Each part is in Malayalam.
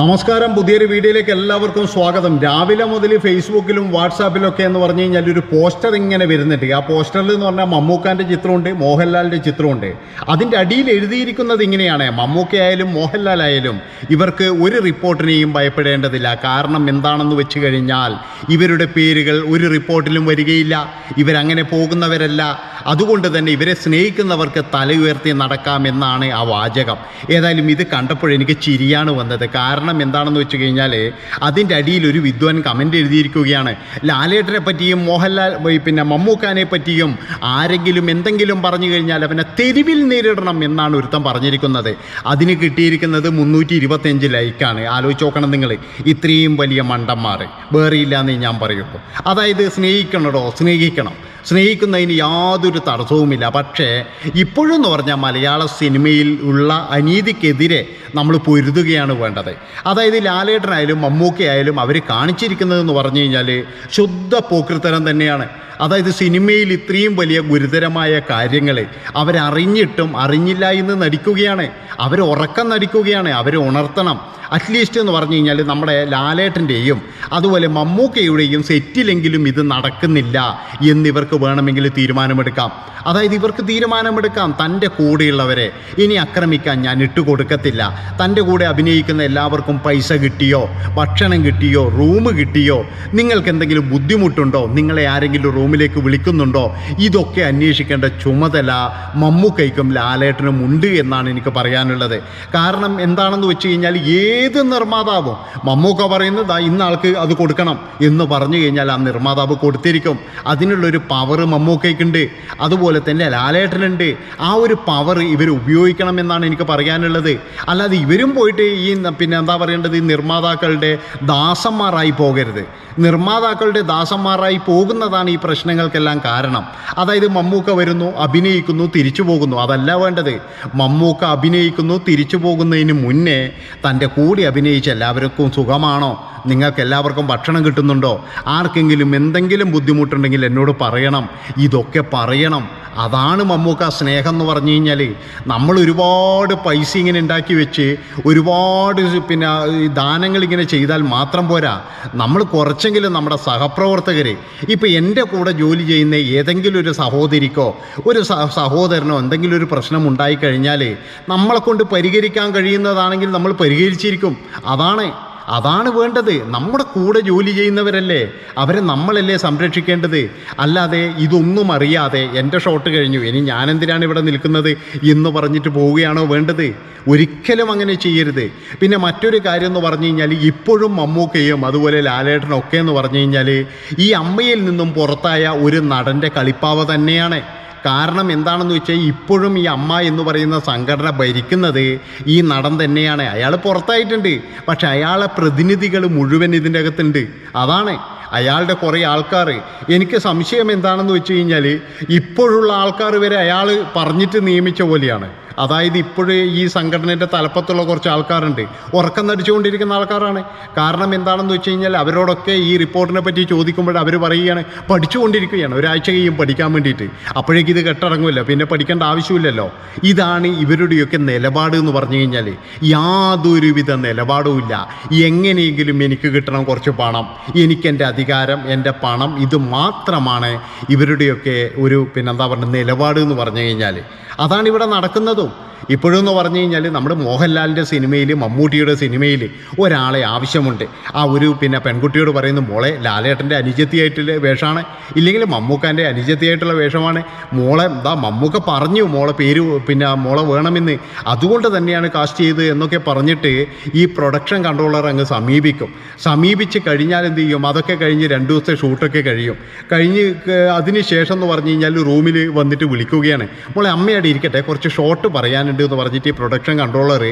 നമസ്കാരം. പുതിയൊരു വീഡിയോയിലേക്ക് എല്ലാവർക്കും സ്വാഗതം. രാവിലെ മുതൽ ഫേസ്ബുക്കിലും വാട്സാപ്പിലൊക്കെ എന്ന് പറഞ്ഞു കഴിഞ്ഞാൽ ഒരു പോസ്റ്റർ ഇങ്ങനെ വരുന്നുണ്ട്. ആ പോസ്റ്ററിൽ എന്ന് പറഞ്ഞാൽ മമ്മൂക്കാന്റെ ചിത്രമുണ്ട് മോഹൻലാലിന്റെ ചിത്രമുണ്ട്. അതിന്റെ അടിയിൽ എഴുതിയിരിക്കുന്നത് ഇങ്ങനെയാണ്. മമ്മൂക്കയായാലും മോഹൻലാലായാലും ഇവർക്ക് ഒരു റിപ്പോർട്ടിനെയും ഭയപ്പെടേണ്ടതില്ല. കാരണം എന്താണെന്ന് വെച്ച് കഴിഞ്ഞാൽ ഇവരുടെ പേരുകൾ ഒരു റിപ്പോർട്ടിലും വരികയില്ല. ഇവരങ്ങനെ പോകുന്നവരല്ല. അതുകൊണ്ട് തന്നെ ഇവരെ സ്നേഹിക്കുന്നവർക്ക് തലയുയർത്തി നടക്കാമെന്നാണ് ആ വാചകം. ഏതായാലും ഇത് കണ്ടപ്പോൾ എനിക്ക് ചിരിയാണ് വന്നത്. കാരണം എന്താണെന്ന് വെച്ച് കഴിഞ്ഞാൽ അതിന്റെ അടിയിൽ ഒരു വിദ്വാൻ കമന്റ് എഴുതിയിരിക്കുകയാണ്. ലാലേട്ടനെ പറ്റിയും മോഹൻലാൽ പിന്നെ മമ്മൂക്കാനെ പറ്റിയും ആരെങ്കിലും എന്തെങ്കിലും പറഞ്ഞു കഴിഞ്ഞാൽ അവനെ തെരുവിൽ നേരിടണം എന്നാണ് ഒരുത്തം പറഞ്ഞിരിക്കുന്നത്. അതിന് കിട്ടിയിരിക്കുന്നത് മുന്നൂറ്റി ഇരുപത്തഞ്ച് ലൈക്കാണ്. ആലോചിച്ച് നോക്കണം നിങ്ങൾ ഇത്രയും വലിയ മണ്ടന്മാർ വേറെയില്ല എന്നേ ഞാൻ പറയുള്ളൂ. അതായത് സ്നേഹിക്കണടോ? സ്നേഹിക്കണം. സ്നേഹിക്കുന്നതിന് യാതൊരു തടസ്സവുമില്ല. പക്ഷേ ഇപ്പോഴെന്ന് പറഞ്ഞാൽ മലയാള സിനിമയിൽ ഉള്ള അനീതിക്കെതിരെ നമ്മൾ പൊരുതുകയാണ് വേണ്ടത്. അതായത് ലാലേട്ടനായാലും മമ്മൂക്കയായാലും അവർ കാണിച്ചിരിക്കുന്നതെന്ന് പറഞ്ഞു കഴിഞ്ഞാൽ ശുദ്ധ പോക്കൃത്തരം തന്നെയാണ്. അതായത് സിനിമയിൽ ഇത്രയും വലിയ ഗുരുതരമായ കാര്യങ്ങൾ അവരറിഞ്ഞിട്ടും അറിഞ്ഞില്ല എന്ന് നടിക്കുകയാണ്. അവർ ഉറക്കം നടിക്കുകയാണ്. അവർ ഉണർത്തണം. അറ്റ്ലീസ്റ്റ് എന്ന് പറഞ്ഞു കഴിഞ്ഞാൽ നമ്മുടെ ലാലേട്ടന്റെയും അതുപോലെ മമ്മൂക്കയുടെയും സെറ്റിലെങ്കിലും ഇത് നടക്കുന്നില്ല എന്നിവർക്ക് വേണമെങ്കിൽ തീരുമാനമെടുക്കാം. അതായത് ഇവർക്ക് തീരുമാനമെടുക്കാം തന്റെ കൂടെയുള്ളവരെ. ഇനി ആക്രമിക്കാൻ ഞാൻ ഇട്ടുകൊടുക്കത്തില്ല. തന്റെ കൂടെ അഭിനയിക്കുന്ന എല്ലാവർക്കും പൈസ കിട്ടിയോ? ഭക്ഷണം കിട്ടിയോ? റൂം കിട്ടിയോ? നിങ്ങൾക്ക് എന്തെങ്കിലും ബുദ്ധിമുട്ടുണ്ടോ? നിങ്ങളെ ആരെങ്കിലും റൂമിലേക്ക് വിളിക്കുന്നുണ്ടോ? ഇതൊക്കെ അന്വേഷിക്കേണ്ട ചുമതല മമ്മൂക്കൈക്കും ലാലേട്ടനും ഉണ്ട് എന്നാണ് എനിക്ക് പറയാനുള്ളത്. കാരണം എന്താണെന്ന് വെച്ച് കഴിഞ്ഞാൽ ഏത് നിർമ്മാതാവും മമ്മൂക്ക പറയുന്നത് "ദാ ഇന്ന ആൾക്ക് അത് കൊടുക്കണം എന്ന് പറഞ്ഞു കഴിഞ്ഞാൽ ആ നിർമ്മാതാവ് കൊടുത്തിരിക്കും. അതിനുള്ളൊരു പവർ മമ്മൂക്കയ്ക്കുണ്ട്. അതുപോലെ തന്നെ ലാലേട്ടനുണ്ട്. ആ ഒരു പവർ ഇവർ ഉപയോഗിക്കണം എന്നാണ് എനിക്ക് പറയാനുള്ളത്. അല്ലാതെ ഇവരും പോയിട്ട് ഈ പിന്നെ എന്താ പറയേണ്ടത്? ഈ നിർമ്മാതാക്കളുടെ ദാസന്മാരായി പോകരുത്. നിർമ്മാതാക്കളുടെ ദാസന്മാരായി പോകുന്നതാണ് ഈ പ്രശ്നങ്ങൾക്കെല്ലാം കാരണം. അതായത് മമ്മൂക്ക വരുന്നു അഭിനയിക്കുന്നു തിരിച്ചു പോകുന്നു. അതല്ല വേണ്ടത്. മമ്മൂക്ക അഭിനയിക്കുന്നു തിരിച്ചു പോകുന്നതിന് മുന്നേ തന്റെ കൂടി അഭിനയിച്ച എല്ലാവർക്കും സുഖമാണോ? നിങ്ങൾക്ക് എല്ലാവർക്കും ഭക്ഷണം കിട്ടുന്നുണ്ടോ? ആർക്കെങ്കിലും എന്തെങ്കിലും ബുദ്ധിമുട്ടുണ്ടെങ്കിൽ എന്നോട് പറയണം. ഇതൊക്കെ പറയണം. അതാണ് മമ്മൂക്ക സ്നേഹം എന്ന് പറഞ്ഞു കഴിഞ്ഞാൽ നമ്മൾ ഒരുപാട് പൈസ ഇങ്ങനെ ഉണ്ടാക്കി വെച്ച് ഒരുപാട് പിന്നെ ദാനങ്ങൾ ഇങ്ങനെ ചെയ്താൽ മാത്രം പോരാ. നമ്മൾ കുറച്ചെങ്കിലും നമ്മുടെ സഹപ്രവർത്തകർ ഇപ്പോൾ എന്റെ കൂടെ ജോലി ചെയ്യുന്ന ഏതെങ്കിലും ഒരു സഹോദരിക്കോ ഒരു സഹോദരനോ എന്തെങ്കിലും ഒരു പ്രശ്നം ഉണ്ടായിക്കഴിഞ്ഞാൽ നമ്മളെ കൊണ്ട് പരിഹരിക്കാൻ കഴിയുന്നതാണെങ്കിൽ നമ്മൾ പരിഹരിച്ചിരിക്കും. അതാണ് അതാണ് വേണ്ടത്. നമ്മുടെ കൂടെ ജോലി ചെയ്യുന്നവരല്ലേ? അവരെ നമ്മളല്ലേ സംരക്ഷിക്കേണ്ടത്? അല്ലാതെ ഇതൊന്നും അറിയാതെ എന്റെ ഷോട്ട് കഴിഞ്ഞു. ഇനി ഞാനെന്തിനാണ് ഇവിടെ നിൽക്കുന്നത് എന്ന് പറഞ്ഞിട്ട് പോവുകയാണോ വേണ്ടത്? ഒരിക്കലും അങ്ങനെ ചെയ്യരുത്. പിന്നെ മറ്റൊരു കാര്യം എന്ന് പറഞ്ഞു കഴിഞ്ഞാൽ ഇപ്പോഴും മമ്മൂക്കയും അതുപോലെ ലാലേട്ടനൊക്കെ എന്ന് പറഞ്ഞു കഴിഞ്ഞാൽ ഈ അമ്മയിൽ നിന്നും പുറത്തായ ഒരു നടന്റെ കളിപ്പാവ തന്നെയാണ്. കാരണം എന്താണെന്ന് വെച്ചാൽ ഇപ്പോഴും ഈ അമ്മ എന്ന് പറയുന്ന സംഘടന ഭരിക്കുന്നത് ഈ നടൻ തന്നെയാണ്. അയാൾ പുറത്തായിട്ടുണ്ട്. പക്ഷെ അയാളെ പ്രതിനിധികൾ മുഴുവൻ ഇതിന്റെ അകത്തുണ്ട് അതാണ് അയാളുടെ കുറേ ആൾക്കാർ. എനിക്ക് സംശയം എന്താണെന്ന് വെച്ച് കഴിഞ്ഞാൽ ഇപ്പോഴുള്ള ആൾക്കാർ വരെ അയാൾ പറഞ്ഞിട്ട് നിയമിച്ച പോലെയാണ്. അതായത് ഇപ്പോഴേ ഈ സംഘടനയുടെ തലപ്പത്തുള്ള കുറച്ച് ആൾക്കാരുണ്ട്. ഉറക്കം നടിച്ചുകൊണ്ടിരിക്കുന്ന ആൾക്കാരാണ്. കാരണം എന്താണെന്ന് വെച്ച് കഴിഞ്ഞാൽ അവരോടൊക്കെ ഈ റിപ്പോർട്ടിനെ പറ്റി ചോദിക്കുമ്പോൾ അവർ പറയുകയാണ് പഠിച്ചുകൊണ്ടിരിക്കുകയാണ്. ഒരാഴ്ച കഴിയും പഠിക്കാൻ വേണ്ടിയിട്ട്. അപ്പോഴേക്ക് ഇത് പിന്നെ പഠിക്കേണ്ട ആവശ്യമില്ലല്ലോ. ഇതാണ് ഇവരുടെയൊക്കെ നിലപാട് എന്ന് പറഞ്ഞു കഴിഞ്ഞാൽ യാതൊരുവിധ നിലപാടുമില്ല. എങ്ങനെയെങ്കിലും എനിക്ക് കിട്ടണം കുറച്ച് പണം. എനിക്ക് എന്റെ അധികാരം എന്റെ പണം ഇത് മാത്രമാണ് ഇവരുടെയൊക്കെ ഒരു പിന്നെന്താ പറയുക നിലപാട് എന്ന് പറഞ്ഞു കഴിഞ്ഞാൽ അതാണ് ഇവിടെ നടക്കുന്നതും. ഇപ്പോഴെന്ന് പറഞ്ഞു കഴിഞ്ഞാൽ നമ്മുടെ മോഹൻലാലിന്റെ സിനിമയിൽ മമ്മൂട്ടിയുടെ സിനിമയിൽ ഒരാളെ ആവശ്യമുണ്ട്. ആ ഒരു പിന്നെ പെൺകുട്ടിയോട് പറയുന്ന മോളെ ലാലേട്ടന്റെ അനുജത്തിയായിട്ടുള്ള വേഷമാണ്. ഇല്ലെങ്കിൽ മമ്മൂക്കാന്റെ അനുജത്തിയായിട്ടുള്ള വേഷമാണ്. മോളെ എന്താ മമ്മൂക്ക പറഞ്ഞു മോളെ പേര് പിന്നെ മോളെ വേണമെന്ന്. അതുകൊണ്ട് തന്നെയാണ് കാസ്റ്റ് ചെയ്ത് എന്നൊക്കെ പറഞ്ഞിട്ട് ഈ പ്രൊഡക്ഷൻ കൺട്രോളർ അങ്ങ് സമീപിക്കും. സമീപിച്ച് കഴിഞ്ഞാൽ എന്ത് ചെയ്യും? അതൊക്കെ കഴിഞ്ഞ് രണ്ട് ദിവസത്തെ ഷൂട്ടൊക്കെ കഴിയും. കഴിഞ്ഞ് അതിന് ശേഷം എന്ന് പറഞ്ഞു കഴിഞ്ഞാൽ റൂമിൽ വന്നിട്ട് വിളിക്കുകയാണ്. മോളെ അമ്മയായിട്ട് ഇരിക്കട്ടെ കുറച്ച് ഷോർട്ട് ഷോട്ട് പറയാനുണ്ട് എന്ന് പറഞ്ഞിട്ട് ഈ പ്രൊഡക്ഷൻ കൺട്രോളർ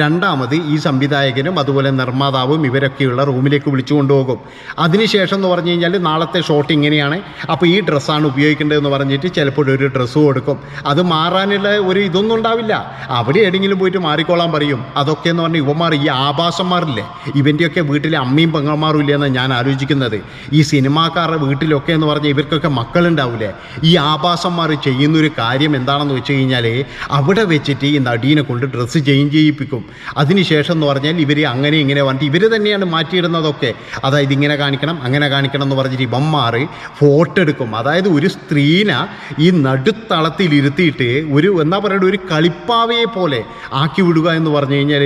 രണ്ടാമത് ഈ സംവിധായകനും അതുപോലെ നിർമ്മാതാവും ഇവരൊക്കെയുള്ള റൂമിലേക്ക് വിളിച്ചു കൊണ്ടുപോകും. അതിനുശേഷം എന്ന് പറഞ്ഞു കഴിഞ്ഞാൽ നാളത്തെ ഷോട്ട് ഇങ്ങനെയാണ്. അപ്പോൾ ഈ ഡ്രസ്സാണ് ഉപയോഗിക്കേണ്ടതെന്ന് പറഞ്ഞിട്ട് ചിലപ്പോൾ ഒരു ഡ്രസ്സ് കൊടുക്കും. അത് മാറാനുള്ള ഒരു ഇതൊന്നും ഉണ്ടാവില്ല. അവിടെ എവിടെയെങ്കിലും പോയിട്ട് മാറിക്കോളാൻ പറയും. അതൊക്കെ എന്ന് പറഞ്ഞാൽ ഇവന്മാർ ഈ ആഭാസന്മാരില്ലേ? ഇവന്റെയൊക്കെ വീട്ടിലെ അമ്മയും പെങ്ങന്മാരും ഇല്ലേ എന്നാണ് ഞാൻ ആലോചിക്കുന്നത്. ഈ സിനിമാക്കാരുടെ വീട്ടിലൊക്കെ എന്ന് പറഞ്ഞാൽ ഇവർക്കൊക്കെ മക്കളുണ്ടാവില്ലേ ഈ ആഭാസന്മാർ ചെയ്യുന്നൊരു കാര്യം എന്താണെന്ന് വെച്ച് കഴിഞ്ഞാൽ അവിടെ വെച്ചിട്ട് ഈ നടീനെ കൊണ്ട് ഡ്രസ്സ് ചേഞ്ച് ചെയ്യിപ്പിക്കും. അതിനുശേഷം എന്ന് പറഞ്ഞാൽ ഇവർ അങ്ങനെ ഇങ്ങനെ പറഞ്ഞിട്ട് ഇവർ തന്നെയാണ് മാറ്റിയിടുന്നതൊക്കെ. അതായത് ഇങ്ങനെ കാണിക്കണം അങ്ങനെ കാണിക്കണം എന്ന് പറഞ്ഞിട്ട് ഇവന്മാർ ഫോട്ടോ എടുക്കും. അതായത് ഒരു സ്ത്രീനെ ഈ നടുത്തളത്തിലിരുത്തിയിട്ട് ഒരു എന്താ പറയുക ഒരു കളിപ്പാവയെ പോലെ ആക്കി വിടുക എന്ന് പറഞ്ഞു കഴിഞ്ഞാൽ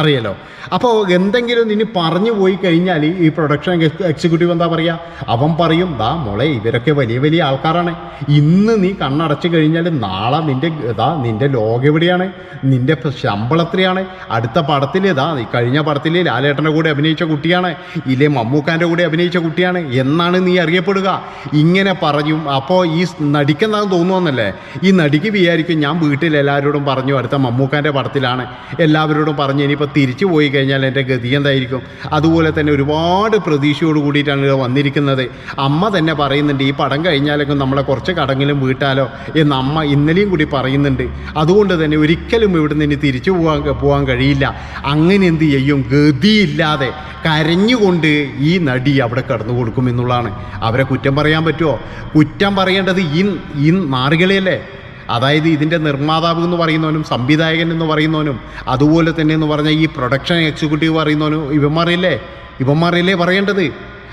അറിയാലോ? അപ്പോൾ എന്തെങ്കിലും ഇനി പറഞ്ഞു പോയി കഴിഞ്ഞാൽ ഈ പ്രൊഡക്ഷൻ എക്സിക്യൂട്ടീവ് എന്താ പറയുക അവൻ പറയും ദാ മോളെ ഇവരൊക്കെ വലിയ വലിയ ആൾക്കാരാണ്. ഇന്ന് നീ കണ്ണടച്ചു കഴിഞ്ഞാൽ നാളെ നിന്റെ ഇതാ നിന്റെ ലോകം എവിടെയാണ് നിന്റെ ശമ്പളം എത്രയാണ്? അടുത്ത പടത്തിലേതാ ഈ കഴിഞ്ഞ പടത്തിലെ ലാലേട്ടന്റെ കൂടെ അഭിനയിച്ച കുട്ടിയാണ് ഇല്ലേ മമ്മൂക്കാന്റെ കൂടെ അഭിനയിച്ച കുട്ടിയാണ് എന്നാണ് നീ അറിയപ്പെടുക. ഇങ്ങനെ പറഞ്ഞു അപ്പോൾ ഈ നടിക്കെന്നാന്ന് തോന്നുമെന്നല്ലേ ഈ നടിക്ക് വിചാരിക്കും ഞാൻ വീട്ടിൽ എല്ലാവരോടും പറഞ്ഞു അടുത്ത മമ്മൂക്കാന്റെ പടത്തിലാണ്. എല്ലാവരോടും പറഞ്ഞു ഇനിയിപ്പോൾ തിരിച്ചു പോയി കഴിഞ്ഞാൽ എന്റെ ഗതി എന്തായിരിക്കും? അതുപോലെ തന്നെ ഒരുപാട് പ്രതീക്ഷയോട് കൂടിയിട്ടാണ് വന്നിരിക്കുന്നത്. അമ്മ തന്നെ പറയുന്നുണ്ട് ഈ പടം കഴിഞ്ഞാലൊക്കെ നമ്മളെ കുറച്ച് കടങ്ങിലും വീട്ടാലോ? എന്ന് അമ്മ ഇന്നലെയും കൂടി പറയുന്നുണ്ട്. അതുകൊണ്ട് തന്നെ ഒരിക്കലും ഇവിടുന്ന് ഇനി തിരിച്ചു പോകാൻ പോകാൻ കഴിയില്ല. അങ്ങനെ എന്ത് ചെയ്യും? ഗതിയില്ലാതെ കരഞ്ഞുകൊണ്ട് ഈ നടി അവിടെ കടന്നു കൊടുക്കും എന്നുള്ളതാണ്. അവരെ കുറ്റം പറയാൻ പറ്റുമോ കുറ്റം പറയേണ്ടത് ഈ ഈ മാറുകളെയല്ലേ അതായത് ഇതിന്റെ നിർമ്മാതാവ് എന്ന് പറയുന്നവനും സംവിധായകൻ എന്ന് പറയുന്നവനും അതുപോലെ തന്നെ എന്ന് പറഞ്ഞാൽ ഈ പ്രൊഡക്ഷൻ എക്സിക്യൂട്ടീവ് പറയുന്നവനും ഇവന്മാറില്ലേ ഇവന്മാറില്ലേ പറയേണ്ടത്?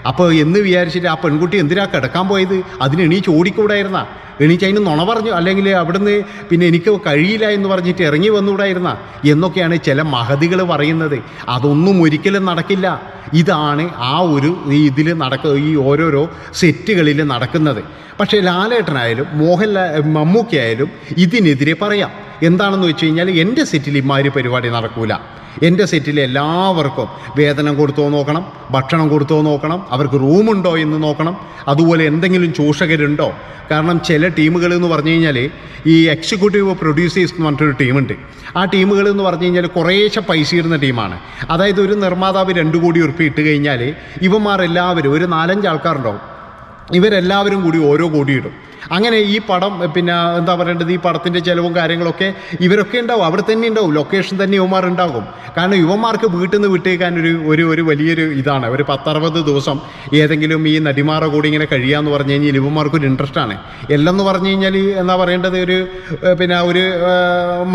അപ്പോൾ എന്ന് വിചാരിച്ചിട്ട് ആ പെൺകുട്ടി എന്തിനാ കിടക്കാൻ പോയത്? അതിന് എണീച്ച് ഓടിക്കൂടായിരുന്ന? എണീച്ച് അതിന് നുണ പറഞ്ഞു. അല്ലെങ്കിൽ അവിടുന്ന് പിന്നെ എനിക്ക് കഴിയില്ല എന്ന് പറഞ്ഞിട്ട് ഇറങ്ങി വന്നുകൂടായിരുന്ന എന്നൊക്കെയാണ് ചില മഹതികൾ പറയുന്നത്. അതൊന്നും ഒരിക്കലും നടക്കില്ല. ഇതാണ് ആ ഒരു ഇതിൽ നടക്ക ഈ ഓരോരോ സെറ്റുകളിൽ നടക്കുന്നത്. പക്ഷേ ലാലേട്ടനായാലും മോഹൻലാൽ മമ്മൂക്കയായാലും ഇതിനെതിരെ പറയാം. എന്താണെന്ന് വെച്ച് കഴിഞ്ഞാൽ എന്റെ സെറ്റിൽ ഇമാതിരി പരിപാടി നടക്കൂല. എന്റെ സെറ്റിലെ എല്ലാവർക്കും വേതനം കൊടുത്തോ നോക്കണം ഭക്ഷണം കൊടുത്തോ നോക്കണം അവർക്ക് റൂമുണ്ടോ എന്ന് നോക്കണം. അതുപോലെ എന്തെങ്കിലും ചൂഷകരുണ്ടോ? കാരണം ചില ടീമുകൾ എന്ന് പറഞ്ഞു കഴിഞ്ഞാൽ ഈ എക്സിക്യൂട്ടീവ് പ്രൊഡ്യൂസേഴ്സ് എന്ന് പറഞ്ഞിട്ടൊരു ടീമുണ്ട്. ആ ടീമുകൾ എന്ന് പറഞ്ഞു കഴിഞ്ഞാൽ കുറേശ്ശെ പൈസ ഇടുന്ന ടീമാണ്. അതായത് ഒരു നിർമ്മാതാവ് രണ്ട് കോടി ഉറുപ്പ് ഇട്ട് കഴിഞ്ഞാൽ ഇവന്മാർ എല്ലാവരും ഒരു നാലഞ്ച് ആൾക്കാരുണ്ടാവും. ഇവരെല്ലാവരും കൂടി ഓരോ കോടി ഇടും. അങ്ങനെ ഈ പടം പിന്നെ എന്താ പറയേണ്ടത് ഈ പടത്തിന്റെ ചിലവും കാര്യങ്ങളൊക്കെ ഇവരൊക്കെ ഉണ്ടാവും. അവിടെ തന്നെ ഉണ്ടാവും. ലൊക്കേഷൻ തന്നെ യുവമാർ ഉണ്ടാകും. കാരണം യുവമാർക്ക് വീട്ടിൽ നിന്ന് വിട്ടേക്കാൻ ഒരു ഒരു ഒരു വലിയൊരു ഇതാണ്. ഒരു പത്തറുപത് ദിവസം ഏതെങ്കിലും ഈ നടിമാരെ കൂടി ഇങ്ങനെ കഴിയാന്ന് പറഞ്ഞു കഴിഞ്ഞാൽ യുവമാർക്കൊരു ഇൻട്രസ്റ്റാണ് എല്ലാം എന്ന് പറഞ്ഞു കഴിഞ്ഞാൽ എന്താ പറയേണ്ടത് ഒരു പിന്നെ ഒരു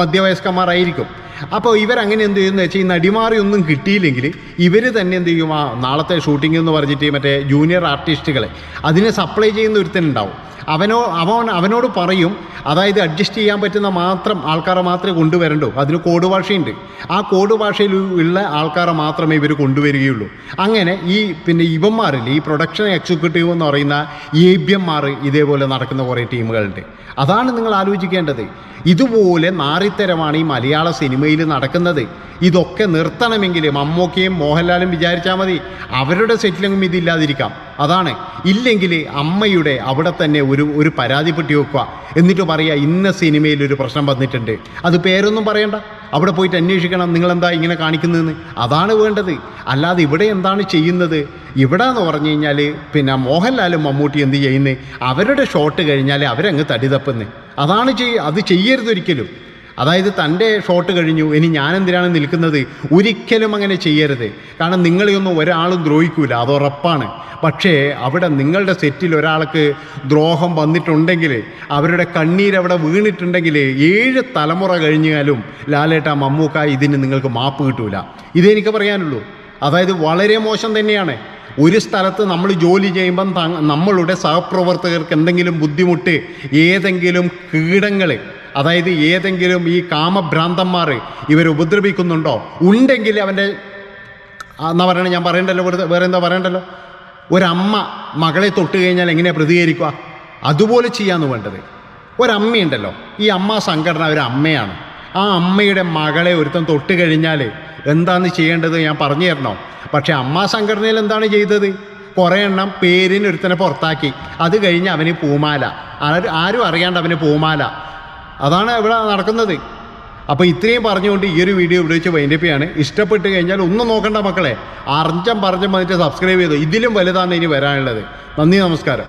മധ്യവയസ്കന്മാരായിരിക്കും. അപ്പോൾ ഇവരങ്ങനെ എന്ത് ചെയ്യുന്നു വെച്ചാൽ ഈ നടിമാറി ഒന്നും കിട്ടിയില്ലെങ്കിൽ ഇവർ തന്നെ എന്ത് ചെയ്യും? ആ നാളത്തെ ഷൂട്ടിംഗ് എന്ന് പറഞ്ഞിട്ട് മറ്റേ ജൂനിയർ ആർട്ടിസ്റ്റുകളെ അതിനെ സപ്ലൈ ചെയ്യുന്ന ഒരുത്തനുണ്ടാവും അവനോ അവൻ അവനോട് പറയും അതായത് അഡ്ജസ്റ്റ് ചെയ്യാൻ പറ്റുന്ന മാത്രം ആൾക്കാരെ മാത്രമേ കൊണ്ടുവരണ്ടൂ. അതിന് കോഡ് ഭാഷയുണ്ട്. ആ കോഡ് ഭാഷയിൽ ഉള്ള ആൾക്കാരെ മാത്രമേ ഇവർ കൊണ്ടുവരികയുള്ളൂ. അങ്ങനെ ഈ പിന്നെ ഇവന്മാരിൽ ഈ പ്രൊഡക്ഷൻ എക്സിക്യൂട്ടീവ് എന്ന് പറയുന്ന എ ഏബ്യന്മാർ ഇതേപോലെ നടക്കുന്ന കുറേ ടീമുകളുണ്ട്. അതാണ് നിങ്ങൾ ആലോചിക്കേണ്ടത്. ഇതുപോലെ നാറിത്തരമാണ് ഈ മലയാള സിനിമയിൽ നടക്കുന്നത്. ഇതൊക്കെ നിർത്തണമെങ്കിൽ മമ്മൂക്കയും മോഹൻലാലും വിചാരിച്ചാൽ മതി. അവരുടെ സെറ്റിലെങ്കിലും ഇതില്ലാതിരിക്കാം അതാണ്. ഇല്ലെങ്കിൽ അമ്മയുടെ അവിടെ തന്നെ ഒരു ഒരു പരാതിപ്പെട്ടി വെക്കുക എന്നിട്ട് പറയുക ഇന്ന സിനിമയിൽ ഒരു പ്രശ്നം വന്നിട്ടുണ്ട്. അത് പേരൊന്നും പറയണ്ട. അവിടെ പോയിട്ട് അന്വേഷിക്കണം നിങ്ങളെന്താ ഇങ്ങനെ കാണിക്കുന്നതെന്ന്. അതാണ് വേണ്ടത്. അല്ലാതെ ഇവിടെ എന്താണ് ചെയ്യുന്നത്? ഇവിടെ എന്ന് പറഞ്ഞു കഴിഞ്ഞാൽ പിന്നെ മോഹൻലാലും മമ്മൂട്ടി എന്ത് ചെയ്യുന്നത് അവരുടെ ഷോട്ട് കഴിഞ്ഞാൽ അവരങ്ങ് തടി തപ്പുന്നത് അതാണ് ചെയ്യ അത് ചെയ്യരുത് ഒരിക്കലും. അതായത് തന്റെ ഷോട്ട് കഴിഞ്ഞു. ഇനി ഞാൻ എന്തിനാണ് നിൽക്കുന്നത്? ഒരിക്കലും അങ്ങനെ ചെയ്യരുത്. കാരണം നിങ്ങളെയൊന്നും ഒരാളും ദ്രോഹിക്കൂല. അത് ഉറപ്പാണ്. പക്ഷേ അവിടെ നിങ്ങളുടെ സെറ്റിൽ ഒരാൾക്ക് ദ്രോഹം വന്നിട്ടുണ്ടെങ്കിൽ അവരുടെ കണ്ണീരവിടെ വീണിട്ടുണ്ടെങ്കിൽ ഏഴ് തലമുറ കഴിഞ്ഞാലും ലാലേട്ട മമ്മൂക്ക ഇതിന് നിങ്ങൾക്ക് മാപ്പ് കിട്ടൂല. ഇതെനിക്ക് പറയാനുള്ളൂ. അതായത് വളരെ മോശം തന്നെയാണ്. ഒരു സ്ഥലത്ത് നമ്മൾ ജോലി ചെയ്യുമ്പം നമ്മളുടെ സഹപ്രവർത്തകർക്ക് എന്തെങ്കിലും ബുദ്ധിമുട്ട് ഏതെങ്കിലും കീടങ്ങൾ അതായത് ഏതെങ്കിലും ഈ കാമഭ്രാന്തന്മാർ ഇവർ ഉപദ്രവിക്കുന്നുണ്ടോ? ഉണ്ടെങ്കിൽ അവന്റെ എന്നാ പറയണേ ഞാൻ പറയണ്ടല്ലോ വെറുതെ വേറെ എന്താ പറയണ്ടല്ലോ? ഒരമ്മ മകളെ തൊട്ട് കഴിഞ്ഞാൽ എങ്ങനെയാണ് പ്രതികരിക്കുക? അതുപോലെ ചെയ്യാമെന്ന് വേണ്ടത്. ഒരമ്മയുണ്ടല്ലോ ഈ അമ്മ സംഘടന ഒരു അമ്മയാണ്. ആ അമ്മയുടെ മകളെ ഒരുത്തൻ തൊട്ട് കഴിഞ്ഞാൽ എന്താണ് ചെയ്യേണ്ടത് ഞാൻ പറഞ്ഞു തരണോ? പക്ഷേ അമ്മ സംഘടനയിൽ എന്താണ് ചെയ്തത്? കുറേ എണ്ണം പേരിന് ഒരുത്തനെ പുറത്താക്കി. അത് കഴിഞ്ഞ് അവന് പൂമാല. ആരും അറിയാണ്ട് അവന് പൂമാല. അതാണ് ഇവിടെ നടക്കുന്നത്. അപ്പോൾ ഇത്രയും പറഞ്ഞുകൊണ്ട് ഈ ഒരു വീഡിയോ ഇവിടെ വെച്ച് വൈൻഡപ്പ് ഇഷ്ടപ്പെട്ട് കഴിഞ്ഞാൽ ഒന്നും നോക്കണ്ട മക്കളെ. അർജം പറഞ്ഞം വന്നിട്ട് സബ്സ്ക്രൈബ് ചെയ്തു. ഇതിലും വലുതാണ് ഇനി വരാനുള്ളത്. നന്ദി നമസ്കാരം.